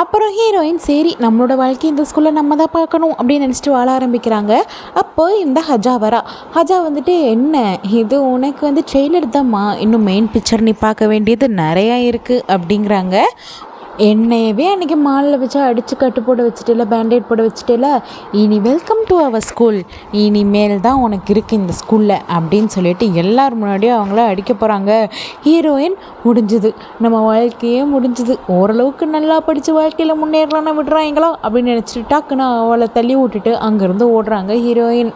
அப்புறம் ஹீரோயின் சரி நம்மளோட வாழ்க்கை இந்த ஸ்கூலில் நம்ம தான் பார்க்கணும் அப்படின்னு நினச்சிட்டு வாழ ஆரம்பிக்கிறாங்க. அப்போ இந்த ஹஜா வரா. ஹஜா வந்துட்டு என்ன இது உனக்கு வந்து ட்ரெய்லர் தான்மா இன்னும் மெயின் பிக்சர் நீ பார்க்க வேண்டியது நிறையா இருக்குது அப்படிங்கிறாங்க. என்னையவே அன்றைக்கி மாலில் வச்சு அடித்து கட்டு போட வச்சுட்டேல பேண்டேட் போட வச்சுட்டேல. இனி வெல்கம் டு அவர் ஸ்கூல் இனிமேல் தான் உனக்கு இருக்குது இந்த ஸ்கூலில் அப்படின்னு சொல்லிட்டு எல்லார் முன்னாடியும் அவங்கள அடிக்க போகிறாங்க ஹீரோயின் முடிஞ்சுது. நம்ம வாழ்க்கையே முடிஞ்சுது. ஓரளவுக்கு நல்லா படித்து வாழ்க்கையில் முன்னேறலாம்னு விடுறாங்களா அப்படின்னு நினச்சிட்டு டக்குன்னு அவளை தள்ளி விட்டுட்டு அங்கேருந்து ஓடுறாங்க ஹீரோயின்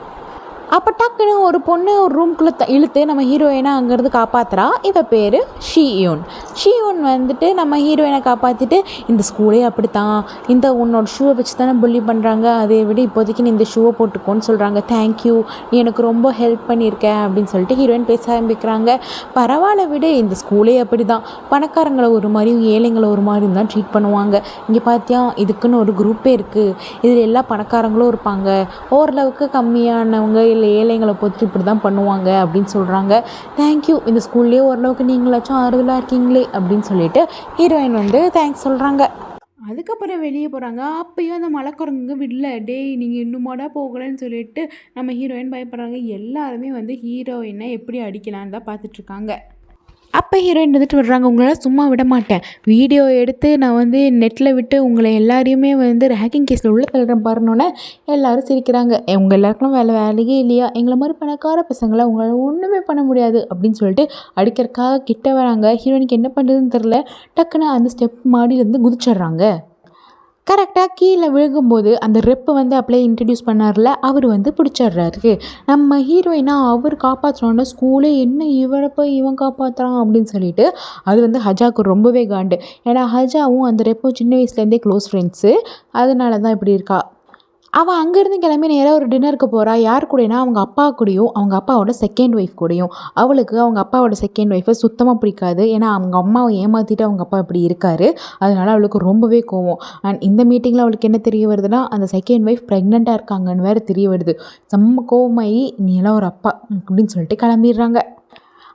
அப்போ டக்குன்னு ஒரு பொண்ணு ஒரு ரூம்குள்ளே த இழுத்து நம்ம ஹீரோயினை அங்கேருந்து காப்பாற்றுறா இவ பேர் ஷீயூன். ஷீயோன் வந்துட்டு நம்ம ஹீரோயினை காப்பாற்றிட்டு இந்த ஸ்கூலே அப்படித்தான். இந்த உன்னோட ஷூவை வச்சு தானே புள்ளி பண்ணுறாங்க அதை விட இப்போதைக்கு நீ இந்த ஷூவை போட்டுக்கோன்னு சொல்கிறாங்க தேங்க்யூ நீ எனக்கு ரொம்ப ஹெல்ப் பண்ணியிருக்க அப்படின்னு சொல்லிட்டு ஹீரோயின் பேச ஆரம்பிக்கிறாங்க. பரவாயில்ல விட இந்த ஸ்கூலே அப்படி தான் பணக்காரங்களை ஒரு மாதிரியும் ஏழைங்களை ஒரு மாதிரியும் தான் ட்ரீட் பண்ணுவாங்க. இங்கே பார்த்தியா இதுக்குன்னு ஒரு குரூப்பே இருக்குது இதில் எல்லா பணக்காரங்களும் இருப்பாங்க. ஓரளவுக்கு கம்மியானவங்க இல்லை ஏழைங்களை பொறுத்து இப்படி தான் பண்ணுவாங்க அப்படின்னு சொல்கிறாங்க தேங்க்யூ இந்த ஸ்கூல்லேயே ஓரளவுக்கு நீங்களாச்சும் ஆறுதலாக இருக்கீங்களே அப்படின்னு சொல்லிட்டு ஹீரோயின் வந்து தேங்க்ஸ் சொல்கிறாங்க அதுக்கப்புறம் வெளியே போகிறாங்க அப்பயும் அந்த மலைக்குரங்கு விடல. டேய் நீங்கள் இன்னுமாடா போகலைன்னு சொல்லிட்டு நம்ம ஹீரோயின் பயப்படுறாங்க. எல்லாருமே வந்து ஹீரோயினை எப்படி அடிக்கலான்னு தான் பார்த்துட்ருக்காங்க அப்போ ஹீரோயின் வந்துட்டு விடுறாங்க உங்களால் சும்மா விட மாட்டேன். வீடியோ எடுத்து நான் வந்து நெட்டில் விட்டு உங்களை எல்லாரையுமே வந்து ரேக்கிங் கேஸில் உள்ளே தள்ளுறேன் பாருனோன்னே எல்லோரும் சிரிக்கிறாங்க. உங்கள் எல்லாருக்கும் வேலை வேலையே இல்லையா? எங்களை மாதிரி பணக்கார பசங்களை உங்களால் ஒன்றுமே பண்ண முடியாது. அப்படின்னு சொல்லிட்டு அடிக்கிறக்காக கிட்ட வராங்க. ஹீரோயினுக்கு என்ன பண்ணுறதுன்னு தெரில டக்குன்னு அந்த ஸ்டெப் மாடியிலேருந்து குதிச்சிடுறாங்க. கரெக்டாக கீழே விழுகும்போது அந்த ரெப்பை வந்து அப்படியே இன்ட்ரடியூஸ் பண்ணார்ல அவர் வந்து பிடிச்சிடுறாரு. நம்ம ஹீரோயினா அவர் காப்பாற்றுறோன்னா ஸ்கூலே என்ன இவரை போய் இவன் காப்பாற்றுறான் அப்படின்னு சொல்லிட்டு அது வந்து ஹஜாவுக்கு ரொம்பவே காண்டு. ஏன்னா ஹஜாவும் அந்த ரெப்பும் சின்ன வயசுலேருந்தே க்ளோஸ் ஃப்ரெண்ட்ஸு அதனால தான் இப்படி இருக்கா. அவள் அங்கேருந்து கிளம்பி நேராக ஒரு டின்னருக்கு போகிறா யார் கூடனா அவங்க அப்பா கூடயும் அவங்க அப்பாவோட செகண்ட் ஒய்ஃப் கூடயும். அவளுக்கு அவங்க அப்பாவோட செகண்ட் ஒய்ஃபை சுத்தமாக பிடிக்காது. ஏன்னா அவங்க அம்மாவை ஏமாற்றிட்டு அவங்க அப்பா இப்படி இருக்காரு. அதனால அவளுக்கு ரொம்பவே கோவம். அண்ட் இந்த மீட்டிங்கில் அவளுக்கு என்ன தெரிய வருதுன்னா அந்த செகண்ட் ஒய்ஃப் ப்ரெக்னெண்ட்டாக இருக்காங்கன்னு வேறு தெரிய வருது. செம்ம கோவமாயி நீ எல்லாம் ஒரு அப்பா அப்படின்னு சொல்லிட்டு கிளம்பிடுறாங்க.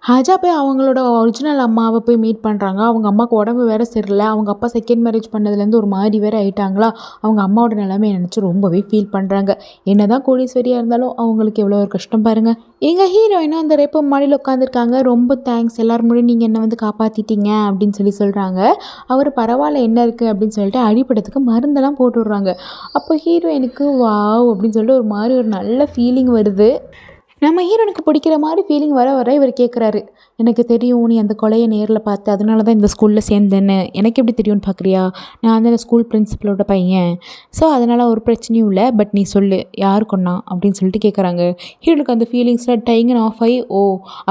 ஹஜா போய் அவங்களோட ஒரிஜினல் அம்மாவை போய் மீட் பண்ணுறாங்க அவங்க அம்மாவுக்கு உடம்பு வேறு சரியில்லை. அவங்க அப்பா செகண்ட் மேரேஜ் பண்ணதுலேருந்து ஒரு மாதிரி வேறு ஆயிட்டாங்களா? அவங்க அம்மாவோட நிலைமையை நினச்சி ரொம்பவே ஃபீல் பண்ணுறாங்க என்ன தான் கோடீஸ்வரியாக இருந்தாலும் அவங்களுக்கு எவ்வளோ ஒரு கஷ்டம் பாருங்கள் எங்கள் ஹீரோயினும் அந்த ரேப்போ மாடியில் உட்காந்துருக்காங்க ரொம்ப தேங்க்ஸ் எல்லாரும் முன்னாடி நீங்கள் என்னை வந்து காப்பாற்றிட்டீங்க அப்படின்னு சொல்லி சொல்கிறாங்க அவர் பரவாயில்ல என்ன இருக்குது அப்படின்னு சொல்லிட்டு அடிப்படத்துக்கு மருந்தெல்லாம் போட்டு விட்றாங்க அப்போ ஹீரோயினுக்கு வாவ் அப்படின்னு சொல்லிட்டு ஒரு மாதிரி ஒரு நல்ல ஃபீலிங் வருது. நம்ம ஹீரோனுக்கு பிடிக்கிற மாதிரி ஃபீலிங் வர வர இவர் கேட்குறாரு எனக்கு தெரியும் நீ அந்த கொலையை நேரில் பார்த்து அதனால தான் இந்த ஸ்கூலில் சேர்ந்தேன்னு. எனக்கு எப்படி தெரியும்னு பார்க்குறியா? நான் அந்த ஸ்கூல் பிரின்சிபலோட பையன். ஸோ அதனால் ஒரு பிரச்சனையும் இல்லை பட் நீ சொல்லு யார் கொன்னா? அப்படின்னு சொல்லிட்டு கேட்குறாங்க ஹீரோனுக்கு அந்த ஃபீலிங்ஸில் டைங்கன் ஆஃப் ஆகி ஓ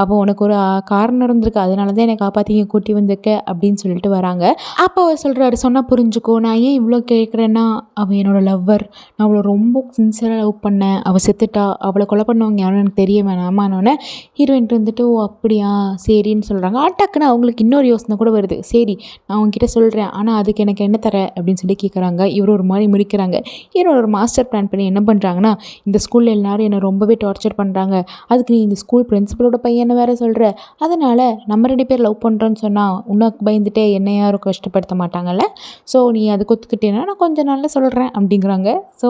அப்போ உனக்கு ஒரு காரணம் இருந்திருக்கு அதனால தான் என்னை காப்பாற்றிங்க கூட்டி வந்திருக்க அப்படின்னு சொல்லிட்டு வராங்க. அப்போ அவர் சொல்கிறாரு சொன்னால் புரிஞ்சுக்கோ. நான் ஏன் இவ்வளோ கேட்குறேன்னா அவள் என்னோட லவ்வர் நான் அவளை ரொம்ப சின்சியராக லவ் பண்ணேன். அவள் செத்துட்டா. அவளை கொலை பண்ணவங்க யாரும் எனக்கு தெரிய வேணாமான்னொன்னே ஹீரோயின் வந்துட்டு ஓ அப்படியா? சரின்னு சொல்கிறாங்க டக்குன்னு அவங்களுக்கு இன்னொரு யோசனை கூட வருது. சரி நான் உங்ககிட்ட சொல்கிறேன் ஆனால் அதுக்கு எனக்கு என்ன தர? அப்படின்னு சொல்லி கேட்குறாங்க இவர் ஒரு மாதிரி முடிக்கிறாங்க ஹீரோ ஒரு மாஸ்டர் பிளான் பண்ணி என்ன பண்ணுறாங்கன்னா இந்த ஸ்கூலில் எல்லாரும் என்னை ரொம்பவே டார்ச்சர் பண்ணுறாங்க அதுக்கு நீ இந்த ஸ்கூல் பிரின்சிபலோட பையனை வேறு சொல்கிற அதனால் நம்ம ரெண்டு பேர் லவ் பண்ணுறோன்னு சொன்னால் உனக்கு பயந்துட்டே என்னை யாரும் கஷ்டப்படுத்த மாட்டாங்கல்ல? ஸோ நீ அதுக்கு ஒத்துக்கிட்டேன்னா நான் கொஞ்சம் நாளில் சொல்கிறேன் அப்படிங்கிறாங்க. ஸோ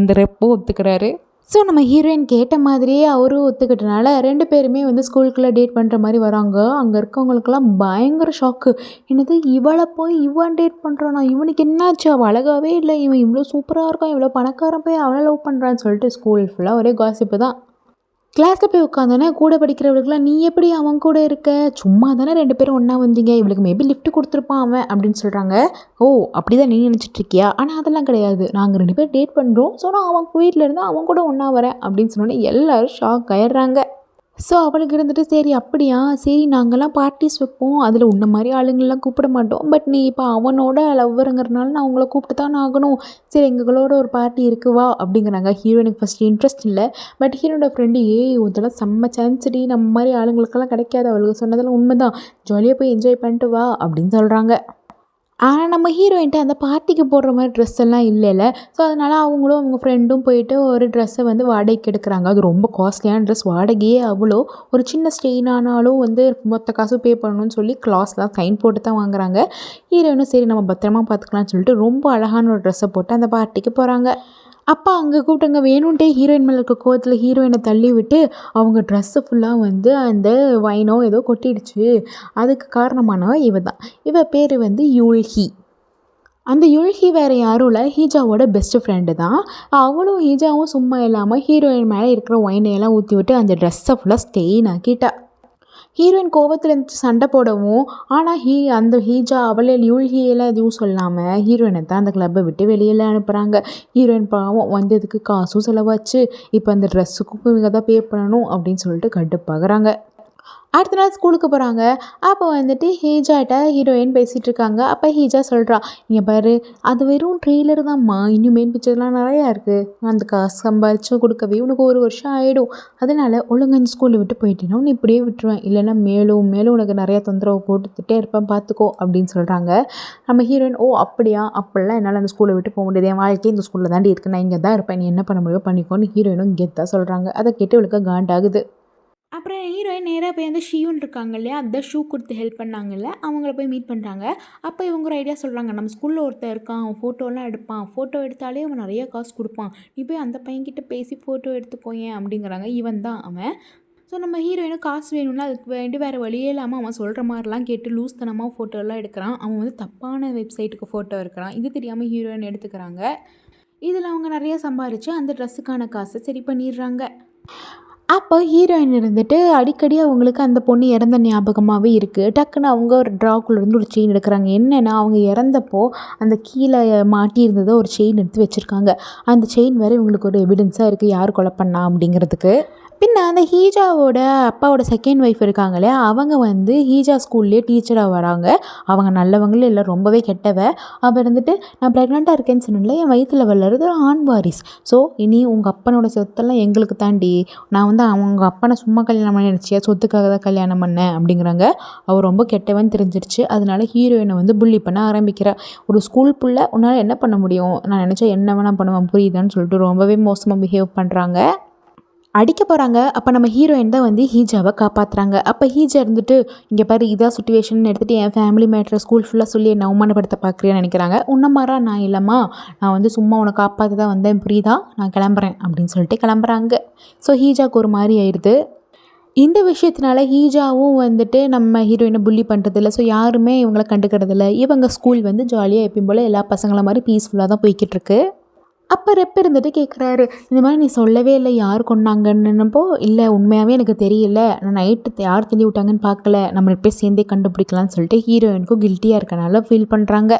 அந்த ரெப்பும் ஒத்துக்கிறாரு. ஸோ நம்ம ஹீரோயின் கேட்ட மாதிரியே அவரும் ஒத்துக்கிட்டனால ரெண்டு பேருமே வந்து ஸ்கூலுக்குள்ளே டேட் பண்ணுற மாதிரி வராங்க. அங்கே இருக்கவங்களுக்கெல்லாம் பயங்கர ஷாக்கு என்னது இவளை போய் இவன் டேட் பண்ணுறானா இவனுக்கு என்னாச்சு? அவள் அழகாகவே இல்லை. இவன் இவ்வளோ சூப்பராக இருக்கான். இவ்வளோ பணக்காரன் போய் அவளை லவ் பண்ணுறான்னு சொல்லிட்டு ஸ்கூல் ஃபுல்லாக ஒரே காசிப்பு தான். கிளாஸில் போய் உட்காந்தோன்னே கூட படிக்கிறவளுக்குலாம் நீ எப்படி அவன் கூட இருக்க? சும்மா தானே ரெண்டு பேரும் ஒன்றா வந்தீங்க? இவளுக்கு மேபி லிஃப்ட் கொடுத்துருப்பான் அவன் அப்படின்னு சொல்கிறாங்க ஓ அப்படி தான் நீ நினச்சிட்ருக்கியா ஆனால் அதெல்லாம் கிடையாது. நாங்கள் ரெண்டு பேர் டேட் பண்ணுறோம் ஸோ நான் அவன் வீட்டில் இருந்தால் அவன் கூட ஒன்றா வரேன் அப்படின்னு சொன்னோன்னே எல்லோரும் ஷாக் ஆயிடுறாங்க. ஸோ அவளுக்கு இருந்துட்டு சரி அப்படியா? சரி நாங்கள்லாம் பார்ட்டிஸ் வைப்போம். அதில் உன்ன மாதிரி ஆளுங்கள்லாம் கூப்பிட மாட்டோம். பட் நீ இப்போ அவனோட லவ்வருங்கிறனால நான் உங்களை கூப்பிட்டு தான் ஆகணும். சரி எங்களோட ஒரு பார்ட்டி இருக்குது வா. அப்படிங்கிறாங்க. ஹீரோயினுக்கு ஃபஸ்ட் இன்ட்ரெஸ்ட் இல்லை. பட் ஹீரோட ஃப்ரெண்டு ஏய் இதெல்லாம் செம்ம சான்ஸ்டி நம்ம மாதிரி ஆளுங்களுக்கெல்லாம் கிடைக்காது. அவளுக்கு சொன்னதெல்லாம் உண்மை தான் ஜாலியாக போய் என்ஜாய் பண்ணிட்டு வா. அப்படின்னு சொல்கிறாங்க ஆனால் நம்ம ஹீரோயின்ட்ட அந்த பார்ட்டிக்கு போடுற மாதிரி ட்ரெஸ் எல்லாம் இல்லைல்ல. ஸோ அதனால் அவங்களும் அவங்க ஃப்ரெண்டும் போயிட்டு ஒரு ட்ரெஸ்ஸை வந்து வாடகைக்கு எடுக்கிறாங்க. அது ரொம்ப காஸ்ட்லியான ட்ரெஸ் வாடகையே அவ்வளோ ஒரு சின்ன ஸ்டெயின் ஆனாலும் வந்து மொத்த காசும் பே பண்ணணும்னு சொல்லி கிளாஸ்லாம் சைன் போட்டு தான் வாங்குறாங்க. ஹீரோயினும் சரி நம்ம பத்திரமா பார்த்துக்கலாம்னு சொல்லிட்டு ரொம்ப அழகான ஒரு ட்ரெஸ்ஸை போட்டு அந்த பார்ட்டிக்கு போகிறாங்க அப்பா அங்கே கூப்பிட்டங்க வேணுன்ட்டே ஹீரோயின் மேலே இருக்க கோவத்தில் ஹீரோயினை தள்ளி விட்டு அவங்க ட்ரெஸ்ஸு ஃபுல்லாக வந்து அந்த வைனோ ஏதோ கொட்டிடுச்சு. அதுக்கு காரணமானவ இவ தான் இவ பேர் வந்து யூல்ஹி. அந்த யுல்ஹி வேறு யாரும் இல்லை. ஹீஜாவோட பெஸ்ட் ஃப்ரெண்டு தான். அவளும் ஹீஜாவும் சும்மா இல்லாமல் ஹீரோயின் மேலே இருக்கிற ஒயினையெல்லாம் ஊற்றி விட்டு அந்த ட்ரெஸ்ஸை ஃபுல்லாக ஸ்டெயின் ஆக்கிட்டா. ஹீரோயின் கோபத்தில் இருந்துச்சு சண்டை போடவும். ஆனால் ஹீ அந்த ஹீஜா அவளே யூல்ஹியெல்லாம் எதுவும் சொல்லாமல் ஹீரோயினை தான் அந்த கிளப்பை விட்டு வெளியில் அனுப்புகிறாங்க ஹீரோயின் பாவம் வந்ததுக்கு காசும் செலவாச்சு. இப்போ அந்த ட்ரெஸ்ஸுக்கும் இவங்க தான் பே பண்ணணும் அப்படின்னு சொல்லிட்டு கடுப்பாகிறாங்க. அடுத்த நாள் ஸ்கூலுக்கு போகிறாங்க அப்போ வந்துட்டு ஹீஜாட்ட ஹீரோயின் பேசிகிட்டு இருக்காங்க அப்போ ஹீஜா சொல்கிறா இங்கே பாரு அது வெறும் ட்ரெய்லர் தான்மா இன்னும் மெயின் பிக்சர்லாம் நிறையா இருக்குது அந்த காசு சம்பாதிச்சு கொடுக்கவே உனக்கு ஒரு வருஷம் ஆகிடும் அதனால் ஒழுங்கு இந்த ஸ்கூலில் விட்டு போயிட்டேன்னா உன்னை இப்படியே விட்டுருவேன். இல்லைன்னா மேலும் மேலும் உனக்கு நிறையா தொந்தரவு கொடுத்துட்டே இருப்பேன். பார்த்துக்கோ அப்படின்னு சொல்கிறாங்க நம்ம ஹீரோயின் ஓ அப்படியா? அப்படிலாம் என்னால் அந்த ஸ்கூலை விட்டு போக முடியாது. என் வாழ்க்கை இந்த ஸ்கூலில் தாண்டி இருக்கு. நான் இங்கே தான் இருப்பேன். நீ என்ன பண்ண முடியும் பண்ணிக்கோன்னு ஹீரோயினும் கெத்தாக சொல்கிறாங்க அதை கேட்டு இவளுக்கு காண்டாகுது. அப்புறம் ஹீரோயின் நேராக போய் அந்த ஷியூன் இருக்காங்க இல்லையா அந்த ஷூ கொடுத்து ஹெல்ப் பண்ணாங்கல்ல அவங்கள போய் மீட் பண்ணுறாங்க அப்போ இவங்க ஒரு ஐடியா சொல்கிறாங்க நம்ம ஸ்கூலில் ஒருத்தர் இருக்கான் அவன் ஃபோட்டோலாம் எடுப்பான். ஃபோட்டோ எடுத்தாலே அவன் நிறைய காசு கொடுப்பான். நீ போய் அந்த பையன்கிட்ட பேசி ஃபோட்டோ எடுத்துக்கோயேன் அப்படிங்கிறாங்க. இவன் தான் அவன். ஸோ நம்ம ஹீரோயினும் காசு வேணும்னா அதுக்கு வேண்டி வேறு வழியே இல்லாமல் அவன் சொல்கிற மாதிரிலாம் கேட்டு லூஸ்தனமாக ஃபோட்டோலாம் எடுக்கிறான். அவன் வந்து தப்பான வெப்சைட்டுக்கு ஃபோட்டோ எடுக்கிறான். இது தெரியாமல் ஹீரோயின் எடுத்துக்கிறாங்க. இதில் அவங்க நிறைய சம்பாரித்து அந்த ட்ரெஸ்ஸுக்கான காசை சரி பண்ணிடுறாங்க. அப்போ ஹீரோயின் இருந்துட்டு அடிக்கடி அவங்களுக்கு அந்த பொண்ணு இறந்த ஞாபகமாகவே இருக்குது டக்குன்னு அவங்க ஒரு ட்ராக்குள்ளேருந்து ஒரு செயின் எடுக்கிறாங்க. என்னென்னா அவங்க இறந்தப்போ அந்த கீழே மாட்டியிருந்ததை ஒரு செயின் எடுத்து வச்சுருக்காங்க. அந்த செயின் வேறு இவங்களுக்கு ஒரு எவிடன்ஸாக இருக்குது யார் கொலை பண்ணா அப்படிங்கிறதுக்கு. பின்ன அந்த ஹீஜாவோட அப்பாவோட செகண்ட் ஒய்ஃப் இருக்காங்களே அவங்க வந்து ஹீஜா ஸ்கூல்லேயே டீச்சராக வராங்க. அவங்க நல்லவங்களும் இல்லை ரொம்பவே கெட்டவ. அவள் இருந்துட்டு நான் ப்ரெக்னெண்ட்டாக இருக்கேன்னு சொன்னேன்ல என் வயிற்றில் வளருது ஆண் வாரிஸ் ஸோ இனி உங்கள் அப்பனோட சொத்தெல்லாம் எங்களுக்கு தாண்டி நான் வந்து அவங்க அப்பனை சும்மா கல்யாணம் பண்ணி நினச்சியா சொத்துக்காக தான் கல்யாணம் பண்ணேன் அப்படிங்கிறாங்க. அவள் ரொம்ப கெட்டவன் தெரிஞ்சிருச்சு. அதனால ஹீரோயினை வந்து புள்ளி பண்ண ஆரம்பிக்கிறா. ஒரு ஸ்கூல் புள்ள உன்னால் என்ன பண்ண முடியும்? நான் நினச்சா என்ன வேணால் பண்ணுவேன் புரியுதான்னு சொல்லிட்டு ரொம்பவே மோசமாக பிஹேவ் பண்ணுறாங்க அடிக்க போகிறாங்க அப்போ நம்ம ஹீரோயின் தான் வந்து ஹீஜாவை காப்பாற்றுறாங்க அப்போ ஹீஜா இருந்துட்டு இங்கே பாரு இதான் சுச்சுவேஷன் எடுத்துகிட்டு என் ஃபேமிலி மேட்ரை ஸ்கூல் ஃபுல்லாக சொல்லி என்னை அவமானப்படுத்த பார்க்குறேன்னு நினைக்கிறாங்க. உன்ன மாறா நான் இல்லைம்மா. நான் வந்து சும்மா உன்னை காப்பாற்ற தான் வந்தேன். புரியுதா? நான் கிளம்புறேன். அப்படின்னு சொல்லிட்டு கிளம்புறாங்க. ஸோ ஹீஜாவுக்கு ஒரு மாதிரி ஆயிடுது இந்த விஷயத்தினால ஹீஜாவும் வந்துட்டு நம்ம ஹீரோயினை புள்ளி பண்ணுறதில்ல ஸோ யாருமே இவங்களை கண்டுக்கிறதில்ல. இவங்க ஸ்கூல் வந்து ஜாலியாக எப்பயும் போல் எல்லா பசங்களை மாதிரி பீஸ்ஃபுல்லாக தான் போய்கிட்டு இருக்கு. அப்போ ரெப் இருந்துட்டு கேட்குறாரு இந்த மாதிரி நீ சொல்லவே இல்லை யார் கொண்டாங்கன்னுப்போ இல்லை உண்மையாகவே எனக்கு தெரியல. நான் நைட்டு யார் தள்ளி விட்டாங்கன்னு பார்க்கல. நம்ம ரெப்பே சேர்ந்தே கண்டுபிடிக்கலாம்னு சொல்லிட்டு ஹீரோயினுக்கும் கில்ட்டியாக இருக்கனால ஃபீல் பண்ணுறாங்க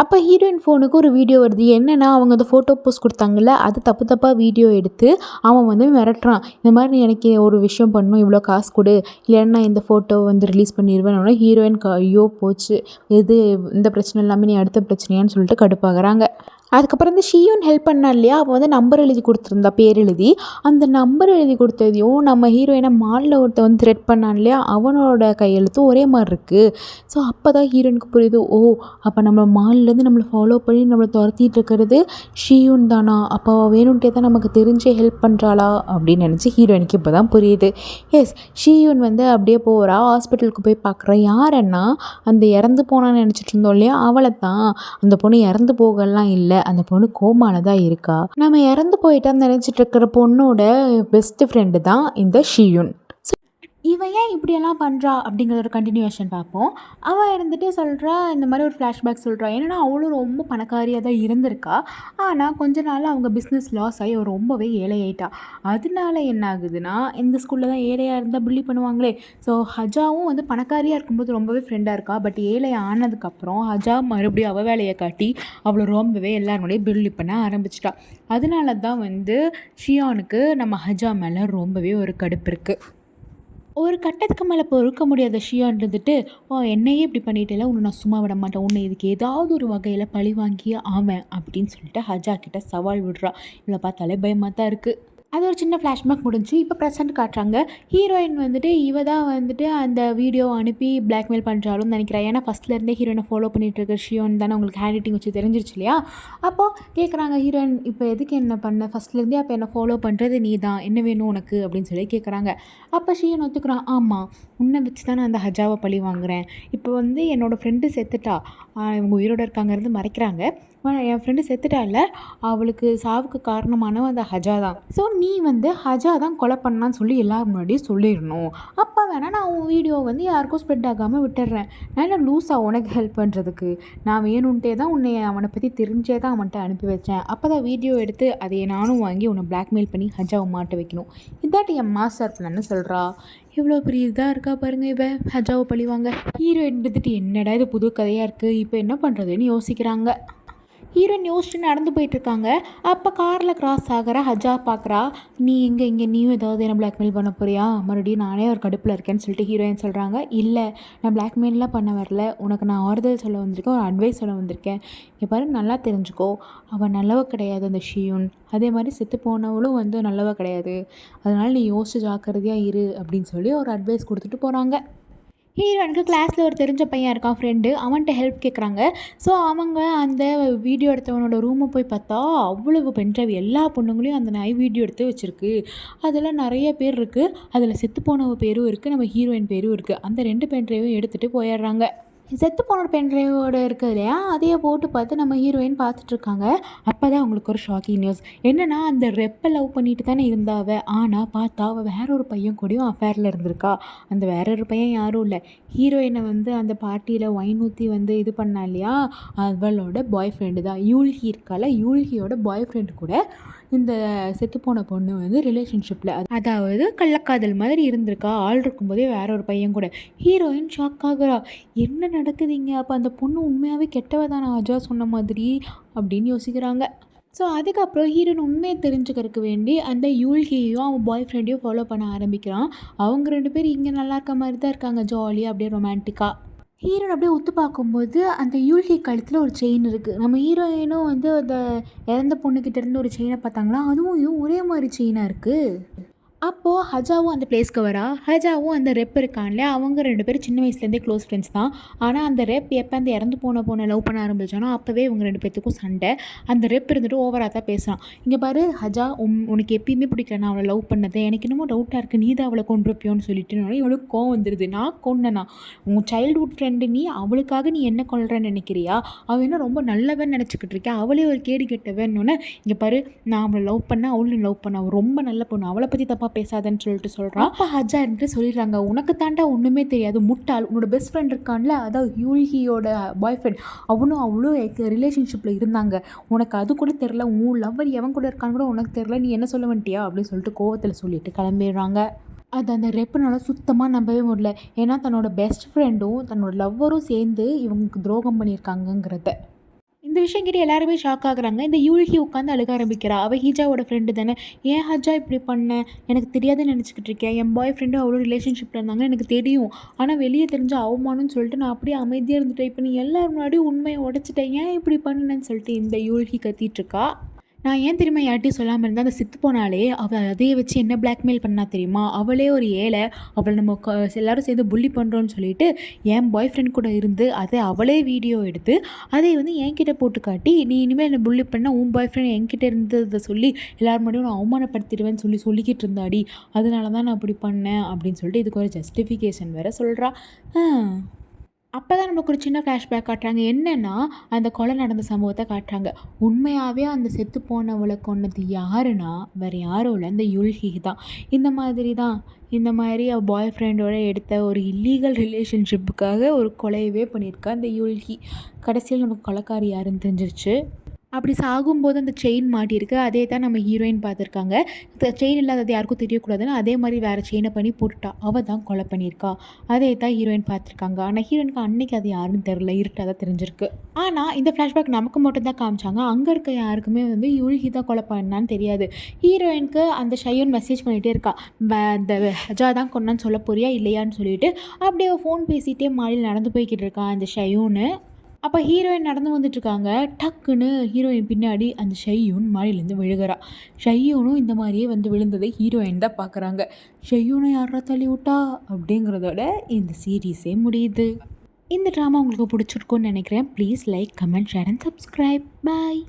அப்போ ஹீரோயின் ஃபோனுக்கு ஒரு வீடியோ வருது. என்னென்னா அவங்க அந்த ஃபோட்டோ போஸ்ட் கொடுத்தாங்கல்ல அது தப்பு தப்பாக வீடியோ எடுத்து அவன் வந்து மிரட்டுறான். இந்த மாதிரி நீ எனக்கு ஒரு விஷயம் பண்ணணும் இவ்வளோ காசு கொடு. இல்லைன்னா நான் இந்த ஃபோட்டோ வந்து ரிலீஸ் பண்ணிடுவேன் ஹீரோயின் ஐயோ போச்சு. இது இந்த பிரச்சனை இல்லாமல் நீ அடுத்த பிரச்சனையான்னு சொல்லிட்டு கடுப்பாகிறாங்க. அதுக்கப்புறம் இந்த ஷியூன் ஹெல்ப் பண்ணா இல்லையா? அவள் வந்து நம்பர் எழுதி கொடுத்துருந்தா பேர் எழுதி. அந்த நம்பர் எழுதி கொடுத்ததையும் நம்ம ஹீரோயினை மாலில் ஒருத்த வந்து த்ரெட் பண்ணான் இல்லையா? அவனோட கையெழுத்தும் ஒரே மாதிரி இருக்குது ஸோ அப்போ தான் ஹீரோயினுக்கு புரியுது ஓ அப்போ நம்ம மால்லேருந்து நம்மளை ஃபாலோ பண்ணி நம்மளை துரத்திட்டு இருக்கிறது ஷீயூன் தானா? அப்போ அவள் வேணுன்ட்டே தான் நமக்கு தெரிஞ்சு ஹெல்ப் பண்ணுறாளா அப்படின்னு நினச்சி ஹீரோயினுக்கு இப்போ தான் புரியுது. எஸ் ஷியூன் வந்து அப்படியே போகிறா ஹாஸ்பிட்டலுக்கு போய் பார்க்குறா யாருன்னா அந்த இறந்து போனான்னு நினச்சிட்டு இருந்தோம் இல்லையா? அவளை தான் அந்த பொண்ணு இறந்து போகலாம் இல்லை. அந்த பொண்ணு கோமால இருக்கா? நம்ம இறந்து போயிட்டான்னு நினச்சிட்டு இருக்கிற பொண்ணோட பெஸ்ட் ஃப்ரெண்டு தான் இந்த ஷியுன். இவன் ஏன் இப்படியெல்லாம் பண்ணுறா அப்படிங்கிற ஒரு கண்டினியூஷன் பார்ப்போம். அவள் இருந்துட்டு சொல்கிறா இந்த மாதிரி ஒரு ஃப்ளாஷ்பேக் சொல்கிறா ஏன்னா அவளும் ரொம்ப பணக்காரியாக தான் இருந்திருக்கா. ஆனால் கொஞ்ச நாள் அவங்க பிஸ்னஸ் லாஸ் ஆகி அவள் ரொம்பவே ஏழையாயிட்டா. அதனால என்ன ஆகுதுன்னா இந்த ஸ்கூலில் தான் ஏழையாக இருந்தால் புள்ளி பண்ணுவாங்களே. ஸோ ஹஜாவும் வந்து பணக்காரியாக இருக்கும்போது ரொம்பவே ஃப்ரெண்டாக இருக்கா. பட் ஏழை ஆனதுக்கப்புறம் ஹஜா மறுபடியும் அவள் வேலையை காட்டி அவளை ரொம்பவே எல்லாருடைய புள்ளி பண்ண ஆரம்பிச்சிட்டா. அதனால தான் வந்து ஷியானுக்கு நம்ம ஹஜா மேலே ரொம்பவே ஒரு கடுப்பு இருக்குது ஒரு கட்டத்துக்கு மேலே பொறுக்க முடியாத ஷியான் இருந்துட்டு ஓ என்னையே இப்படி பண்ணிட்டேல உன்னை நான் சும்மா விட மாட்டேன். உன்னை இதுக்கு ஏதாவது ஒரு வகையில் பழி வாங்கியே ஆவேன் அப்படின்னு சொல்லிட்டு ஹஜா கிட்ட சவால் விடுறா. இவளை பார்த்தாலே பயமாக தான் இருக்குது அது ஒரு சின்ன ஃப்ளாஷ்பேக் முடிஞ்சு இப்போ ப்ரெசன்ட் காட்டுறாங்க. ஹீரோயின் வந்துட்டு இவ தான் வந்துட்டு அந்த வீடியோ அனுப்பி பிளாக்மெயில் பண்ணுறாலும் நினைக்கிறேன். ஏன்னா ஃபஸ்ட்லேருந்தே ஹீரோயினை ஃபாலோ பண்ணிட்டு இருக்க ஷியோன் தானே உங்களுக்கு ஹேண்ட் ரைட்டிங் வச்சு தெரிஞ்சிருச்சு இல்லையா? அப்போது கேட்குறாங்க ஹீரோயின் இப்போ எதுக்கு என்ன பண்ண? ஃபஸ்ட்லேருந்தே அப்போ என்ன ஃபாலோ பண்ணுறது நீ தான். என்ன வேணும் உனக்கு? அப்படின்னு சொல்லி கேட்குறாங்க அப்போ ஷியோன் ஒத்துக்கிறான் ஆமாம் உன்னை வச்சு தான் நான் அந்த ஹஜாவை பழி வாங்குறேன். இப்போ வந்து என்னோடய ஃப்ரெண்டு செத்துட்டா. இவங்க உயிரோட இருக்காங்கிறது மறைக்கிறாங்க. என் ஃப்ரெண்டு செத்துட்டால அவளுக்கு சாவுக்கு காரணமானவன் அந்த ஹஜா தான். ஸோ நீ வந்து ஹஜா தான் கொலை பண்ணான்னு சொல்லி எல்லாரும் முன்னாடியும் சொல்லிடணும். அப்போ வேணால் நான் உன் வீடியோ வந்து யாருக்கும் ஸ்ப்ரெட் ஆகாமல் விட்டுடுறேன் நான் லூஸாக உனக்கு ஹெல்ப் பண்ணுறதுக்கு நான் வேணும்ன்ட்டே தான் உன்னை அவனை பற்றி தெரிஞ்சே தான் அவன்கிட்ட அனுப்பி வச்சேன். அப்போ தான் வீடியோ எடுத்து அதை நானும் வாங்கி உன்னை பிளாக்மெயில் பண்ணி ஹஜாவை மாட்ட வைக்கணும். இதாட்டி என் மாஸ்டர் பிளான்னு சொல்கிறா இவ்வளோ பெரிய இதாக இருக்கா பாருங்க இப்போ ஹஜாவை பழிவாங்க ஹீரோ எடுத்துட்டு என்னடா இது புது கதையாக இருக்குது இப்போ என்ன பண்ணுறதுன்னு யோசிக்கிறாங்க. ஹீரோயின் யோசிச்சு நடந்து போயிட்டுருக்காங்க. அப்போ காரில் கிராஸ் ஆகிற ஹஜா பார்க்குறா நீ எங்கே இங்கே நீயும் ஏதாவது என்ன பிளாக்மெயில் பண்ண போறியா? மறுபடியும் நானே ஒரு கடுப்பில் இருக்கேன்னு சொல்லிட்டு ஹீரோயின் சொல்கிறாங்க இல்லை நான் பிளாக்மெயிலெலாம் பண்ண வரல. உனக்கு நான் ஆறுதல் சொல்ல வந்திருக்கேன் ஒரு அட்வைஸ் சொல்ல வந்திருக்கேன். இங்கே பாரு நல்லா தெரிஞ்சுக்கோ. அவன் நல்லவ கிடையாது அந்த ஷியூன். அதே மாதிரி செத்து போனவளும் வந்து நல்லவ கிடையாது. அதனால் நீ யோசிச்சு ஜாக்கிரதையாக இரு அப்படின்னு சொல்லி ஒரு அட்வைஸ் கொடுத்துட்டு போகிறாங்க ஹீரோனுக்கு கிளாஸில் ஒரு தெரிஞ்ச பையன் இருக்கான் ஃப்ரெண்டு அவன்கிட்ட ஹெல்ப் கேட்குறாங்க ஸோ அவங்க அந்த வீடியோ எடுத்தவனோட ரூமை போய் பார்த்தா அவ்வளவு பென்ட்ரைவ். எல்லா பொண்ணுங்களையும் அந்த நாய் வீடியோ எடுத்து வச்சுருக்கு. அதில் நிறைய பேர் இருக்குது அதில் செத்து போனவ பேரும் இருக்குது நம்ம ஹீரோயின் பேரும் இருக்குது அந்த ரெண்டு பென்ட்ரைவும் எடுத்துகிட்டு போயிடுறாங்க. செத்து போன பென்ட்ரைவோட இருக்குது இல்லையா? அதையே போட்டு பார்த்து நம்ம ஹீரோயின் பார்த்துட்ருக்காங்க அப்போ தான் அவங்களுக்கு ஒரு ஷாக்கிங் நியூஸ் என்னென்னா அந்த ரெப்பை லவ் பண்ணிட்டு தானே இருந்தாவ. ஆனால் பார்த்தா அவள் வேற ஒரு பையன் கூடயும் அஃபேரில் இருந்திருக்கா. அந்த வேற ஒரு பையன் யாரும் இல்லை. ஹீரோயினை வந்து அந்த பார்ட்டியில் ஒயின் ஊற்றி வந்து இது பண்ணா இல்லையா? அவளோட பாய் ஃப்ரெண்டு தான். யூல்ஹி இருக்கால யூல்ஹியோட பாய் ஃப்ரெண்டு கூட இந்த செத்துப்போன பொண்ணு வந்து ரிலேஷன்ஷிப்பில் அதாவது கள்ளக்காதல் மாதிரி இருந்திருக்கா. ஆள் இருக்கும்போதே வேற ஒரு பையன் கூட. ஹீரோயின் ஷாக் ஆகுறா. என்ன நடக்குதுங்க? அப்போ அந்த பொண்ணு உண்மையாகவே கெட்டவ தானே? அஜா சொன்ன மாதிரி அப்படின்னு யோசிக்கிறாங்க. ஸோ அதுக்கப்புறம் ஹீரோன் உண்மையை தெரிஞ்சுக்கிறதுக்கு வேண்டி அந்த யூல்கியையும் அவன் பாய் ஃப்ரெண்டையும் ஃபாலோ பண்ண ஆரம்பிக்கிறான். அவங்க ரெண்டு பேரும் இங்கே நல்லா இருக்க மாதிரி தான் இருக்காங்க ஜாலியாக அப்படியே ரொமான்டிக்காக ஹீரோன் அப்படியே ஒத்து பார்க்கும்போது அந்த யூல்கி கழுத்தில் ஒரு செயின் இருக்குது நம்ம ஹீரோயினும் வந்து அந்த இறந்த பொண்ணுக்கிட்ட இருந்து ஒரு செயினை பார்த்தாங்களா? அதுவும் இதுவும் ஒரே மாதிரி செயினாக இருக்குது அப்போது ஹஜாவும் அந்த பிளேஸ்க்கு வரா. ஹஜாவும் அந்த ரெப் இருக்கான்ல அவங்க ரெண்டு பேரும் சின்ன வயசுலேருந்தே க்ளோஸ் ஃப்ரெண்ட்ஸ் தான். ஆனால் அந்த ரெப் எப்போ அந்த இறந்து போன போன லவ் பண்ண ஆரம்பிச்சானோ அப்போவே இவங்க ரெண்டு பேர்த்துக்கும் சண்டை. அந்த ரெப் இருந்துட்டு ஓவராக தான் பேசுகிறான் இங்கே பாரு ஹஜா உம் உனக்கு எப்பயுமே பிடிக்கல நான் அவளை லவ் பண்ணது. எனக்கு என்னமோ டவுட்டாக இருக்குது நீ தான் அவளை கொண்டிருப்பியோன்னு சொல்லிட்டு. இவளுக்கு கோவம் வந்துடுது நான் கொண்டனா உன் சைல்ட்ஹுட் ஃப்ரெண்டு நீ அவளுக்காக நீ என்ன கொள்றன்னு நினைக்கிறியா? அவள் என்ன ரொம்ப நல்லவன் நினச்சிக்கிட்டு இருக்கேன் அவளே ஒரு கேடு கெட்டவன்னு இங்கே பாரு நான் அவளை லவ் பண்ண அவளும் லவ் பண்ண. அவள் ரொம்ப நல்ல பொண்ணு. அவளை பற்றி தப்பாக பேசாதன்னு சொல்லிட்டு சொல்கிறான் அப்போ ஹஜா இருந்துட்டு சொல்லிடுறாங்க. உனக்கு தாண்டா ஒன்றுமே தெரியாது. முட்டாள். உன்னோட பெஸ்ட் ஃப்ரெண்ட் இருக்கான்ல அதாவது யூல்கியோட பாய் ஃப்ரெண்ட் அவனும் அவ்வளோ ரிலேஷன்ஷிப்பில் இருந்தாங்க. உனக்கு அது கூட தெரில உன் லவ்வர் எவன் கூட இருக்கான்னு கூட உனக்கு தெரில நீ என்ன சொல்ல வந்துட்டியா அப்படின்னு சொல்லிட்டு கோவத்தில் சொல்லிட்டு கிளம்பிடுறாங்க. அது அந்த ரெப்புனால சுத்தமாக நம்பவே முடியல. ஏன்னா தன்னோட பெஸ்ட் ஃப்ரெண்டும் தன்னோட லவ்வரும் சேர்ந்து இவங்களுக்கு துரோகம் பண்ணியிருக்காங்கங்கிறத. விஷயம் கேட்டு எல்லாருமே ஷாக் ஆகுறாங்க. இந்த யூல்கி உட்காந்து அழுக ஆரம்பிக்கிறா. அவள் ஹிஜாவோட ஃப்ரெண்டு தானே. ஏன் ஹஜா இப்படி பண்ண? எனக்கு தெரியாதுன்னு நினச்சிக்கிட்டு இருக்கேன். என் பாய் ஃப்ரெண்டு அவ்வளோ ரிலேஷன்ஷிப்பில் இருந்தாங்க எனக்கு தெரியும். ஆனால் வெளியே தெரிஞ்ச அவமானம்னு சொல்லிட்டு நான் அப்படியே அமைதியாக இருந்துட்டேன். இப்போ நீ எல்லோரும் முன்னாடியும் உண்மையை உடச்சிட்டேன். ஏன் இப்படி பண்ணுனேன்னு சொல்லிட்டு இந்த யூல்கி கத்திட்டு இருக்கா. நான் ஏன் தெரியுமா யார்ட்டையும் சொல்லாமல் இருந்தால் அந்த சித்து போனாலே அவள் அதையே வச்சு என்ன பிளாக்மெயில் பண்ணா தெரியுமா? அவளே ஒரு ஏழை அவளை நம்ம எல்லாரும் சேர்ந்து புள்ளி பண்ணுறோன்னு சொல்லிட்டு என் பாய் ஃப்ரெண்ட் கூட இருந்து அதை அவளே வீடியோ எடுத்து அதை வந்து என்கிட்ட போட்டு காட்டி நீ இனிமேல் என்னை புள்ளி பண்ண உன் பாய் ஃப்ரெண்ட் என்கிட்ட இருந்ததை சொல்லி எல்லோரும் மட்டும் நான் அவமானப்படுத்திடுவேன்னு சொல்லி சொல்லிக்கிட்டு இருந்தாடி. அதனால தான் நான் அப்படி பண்ணேன் அப்படின்னு சொல்லிட்டு இதுக்கு ஒரு ஜஸ்டிஃபிகேஷன் வேறு சொல்கிறா அப்போ தான் நமக்கு ஒரு சின்ன ஃப்ளாஷ்பேக் காட்டுறாங்க. என்னென்னா அந்த கொலை நடந்த சம்பவத்தை காட்டுறாங்க. உண்மையாகவே அந்த செத்து போனவளை கொண்டது யாருன்னா வேறு யாரும் இல்லை. இந்த யுல்ஹி தான். இந்த மாதிரி தான். இந்த மாதிரி அவள் பாய் ஃப்ரெண்டோட எடுத்த ஒரு இல்லீகல் ரிலேஷன்ஷிப்புக்காக ஒரு கொலையவே பண்ணியிருக்கா அந்த யுல்ஹி. கடைசியில் நமக்கு கொலைக்காரி யாருன்னு தெரிஞ்சிருச்சு. அப்படி சாகும்போது அந்த செயின் மாட்டியிருக்கு. அதே தான் நம்ம ஹீரோயின் பார்த்துருக்காங்க. செயின் இல்லாதது யாருக்கும் தெரியக்கூடாதுன்னு அதே மாதிரி வேறு செயினை பண்ணி போட்டுட்டா. அவள் தான் கொலை பண்ணியிருக்கா. அதே தான் ஹீரோயின் பார்த்துருக்காங்க. ஆனால் ஹீரோயினுக்கு அன்னைக்கு அது யாருன்னு தெரில இருட்டாக தான் தெரிஞ்சிருக்கு. ஆனால் இந்த ஃப்ளாஷ்பேக் நமக்கு மட்டும் தான் காமிச்சாங்க. அங்கே இருக்க யாருக்குமே வந்து யூழ்கி தான் கொலை பண்ணான்னு தெரியாது. ஹீரோயினுக்கு அந்த ஷையோன் மெசேஜ் பண்ணிகிட்டே இருக்கா. இந்த அந்த ஹஜா தான் கொண்டான்னு சொல்ல போறியா? இல்லையான்னு சொல்லிட்டு. அப்படியே ஃபோன் பேசிகிட்டே மாடியில் நடந்து போய்கிட்டு இருக்கா அந்த ஷையோன்னு அப்போ ஹீரோயின் நடந்து வந்துட்டுருக்காங்க. டக்குன்னு ஹீரோயின் பின்னாடி அந்த ஷையூன் மாடியிலேருந்து விழுகிறா. ஷையூனும் இந்த மாதிரியே வந்து விழுந்ததை ஹீரோயின் தான் பார்க்குறாங்க ஷையூனை யாரா தள்ளி விட்டா? அப்படிங்கிறதோட இந்த சீரீஸே முடியுது. இந்த ட்ராமா உங்களுக்கு பிடிச்சிருக்குன்னு நினைக்கிறேன். Please like comment share and subscribe bye